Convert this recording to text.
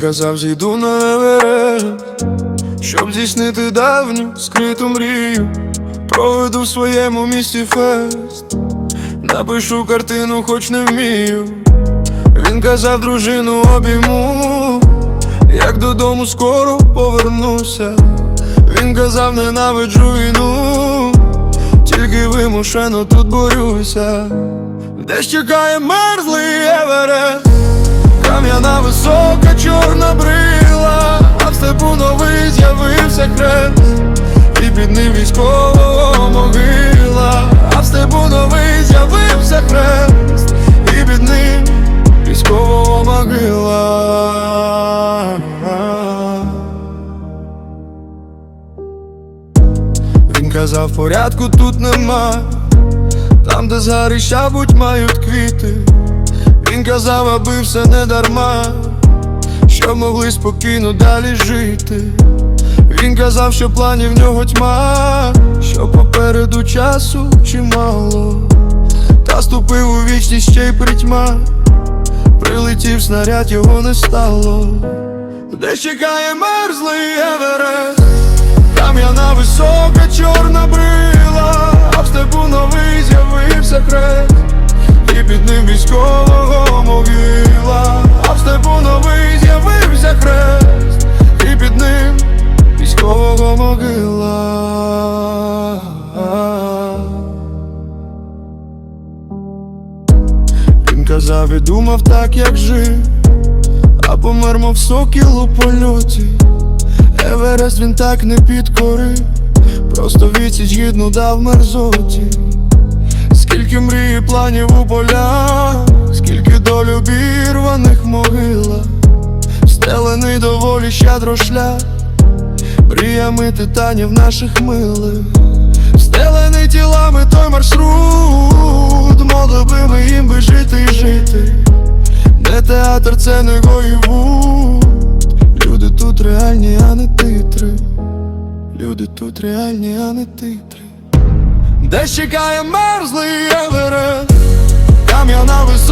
казав, зійду на Еверест Щоб здійснити давню скриту мрію. Проведу в своєму місті фест Напишу картину, хоч не вмію Він казав, дружину обійму Як додому скоро повернуся Він казав, ненавиджу війну Тільки вимушено тут борюся Десь чекає мерзлий Еверест Кам'яна висока чорна брила, а в степу новий з'явився хрест, і під ним військового могила, а в степу новий з'явився хрест, і під ним військового могила. Він казав, порядку тут нема, там, де згарища будь мають квіти. Він казав, аби все не дарма, щоб могли спокійно далі жити. Він казав, що планів в нього тьма, що попереду часу чимало, та ступив у вічність ще й притьма, прилетів снаряд, його не стало. Де чекає мерзлий Еверест, Казав і думав так, як жив, а помер, мов сокіл у польоті. Еверест він так не підкорив, просто відсіч гідну дав мерзоті. Скільки мрій і планів у полях, скільки доль обірваних могилах, стелений доволі щедро шлях, мріями титанів наших милих, стелений тілами той маршрут, театр, це не Голлівуд Люди тут реальні, а не титри. Люди тут реальні, а не титри. Де чекає мерзлий Еверест Кам'яна висока